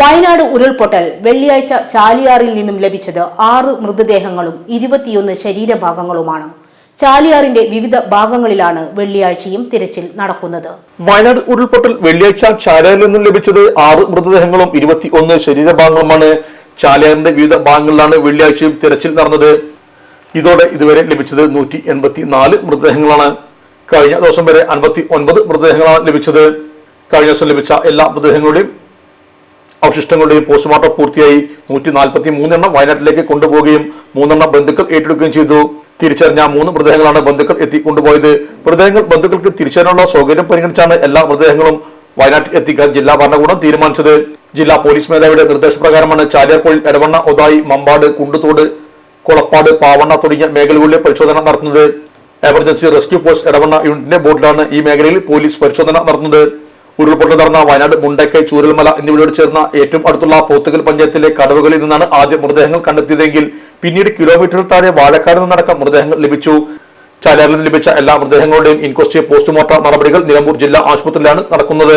വയനാട് ഉരുൾപൊട്ടൽ വെള്ളിയാഴ്ച ചാലിയാറിൽ നിന്നും ലഭിച്ചത് ആറ് മൃതദേഹങ്ങളും ഇരുപത്തിയൊന്ന് ശരീരഭാഗങ്ങളുമാണ്. ചാലിയാറിന്റെ വിവിധ ഭാഗങ്ങളിലാണ് വെള്ളിയാഴ്ചയും തിരച്ചിൽ നടക്കുന്നത്. വയനാട് ഉരുൾപൊട്ടൽ വെള്ളിയാഴ്ച ചാലിയാറിൽ നിന്നും ലഭിച്ചത് ആറ് മൃതദേഹങ്ങളും ഇരുപത്തിയൊന്ന് ശരീരഭാഗങ്ങളുമാണ്. ചാലിയാറിന്റെ വിവിധ ഭാഗങ്ങളിലാണ് വെള്ളിയാഴ്ചയും തിരച്ചിൽ നടന്നത്. ഇതോടെ ഇതുവരെ ലഭിച്ചത് നൂറ്റി എൺപത്തി നാല് മൃതദേഹങ്ങളാണ്. കഴിഞ്ഞ ദിവസം വരെ അൻപത്തി ഒൻപത് മൃതദേഹങ്ങളാണ് ലഭിച്ചത്. കഴിഞ്ഞ ദിവസം ലഭിച്ച എല്ലാ മൃതദേഹങ്ങളുടെയും അവശിഷ്ടങ്ങളുടെയും പോസ്റ്റ്മോർട്ടം പൂർത്തിയായി. നൂറ്റി നാൽപ്പത്തി മൂന്നെണ്ണം വയനാട്ടിലേക്ക് കൊണ്ടുപോവുകയും മൂന്നെണ്ണം ബന്ധുക്കൾ ഏറ്റെടുക്കുകയും ചെയ്തു. തിരിച്ചറിഞ്ഞ മൂന്ന് മൃതദേഹങ്ങളാണ് ബന്ധുക്കൾ എത്തി കൊണ്ടുപോയത്. മൃതദേഹങ്ങൾ ബന്ധുക്കൾക്ക് തിരിച്ചറിയാനുള്ള സൗകര്യം പരിഗണിച്ചാണ് എല്ലാ മൃതദേഹങ്ങളും വയനാട്ടിൽ എത്തിക്കാൻ ജില്ലാ ഭരണകൂടം തീരുമാനിച്ചത്. ജില്ലാ പോലീസ് മേധാവിയുടെ നിർദ്ദേശപ്രകാരമാണ് ചാലിയാർപ്പുഴയിൽ എടവണ്ണ ഒതായി മമ്പാട് കുണ്ടുതോട് കുളപ്പാട് പാവണ്ണ തുടങ്ങിയ മേഖലകളിലെ പരിശോധന നടത്തുന്നത്. എമർജൻസി റെസ്ക്യൂ ഫോഴ്സ് എടവണ്ണ യൂണിറ്റിന്റെ ബോർഡിലാണ് ഈ മേഖലയിൽ പോലീസ് പരിശോധന നടത്തുന്നത്. ഉരുൾപൊട്ടൽ നടന്ന വയനാട് മുണ്ടക്കൈ ചൂരൽമല എന്നിവയോട് ചേർന്ന ഏറ്റവും അടുത്തുള്ള പോത്തുകൽ പഞ്ചായത്തിലെ കടവുകളിൽ നിന്നാണ് ആദ്യം മൃതദേഹങ്ങൾ കണ്ടെത്തിയതെങ്കിൽ പിന്നീട് കിലോമീറ്റർ താഴെ വാഴക്കാട് നിന്നടക്കം മൃതദേഹങ്ങൾ ലഭിച്ചു. ചാലാറിൽ ലഭിച്ച എല്ലാ മൃതദേഹങ്ങളുടെയും ഇൻക്വസ്റ്റ് പോസ്റ്റ്മോർട്ടം നടപടികൾ നിലമ്പൂർ ജില്ലാ ആശുപത്രിയിലാണ് നടക്കുന്നത്.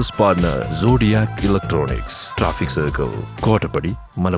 business partner zodiac electronics traffic circle Kottappadi మన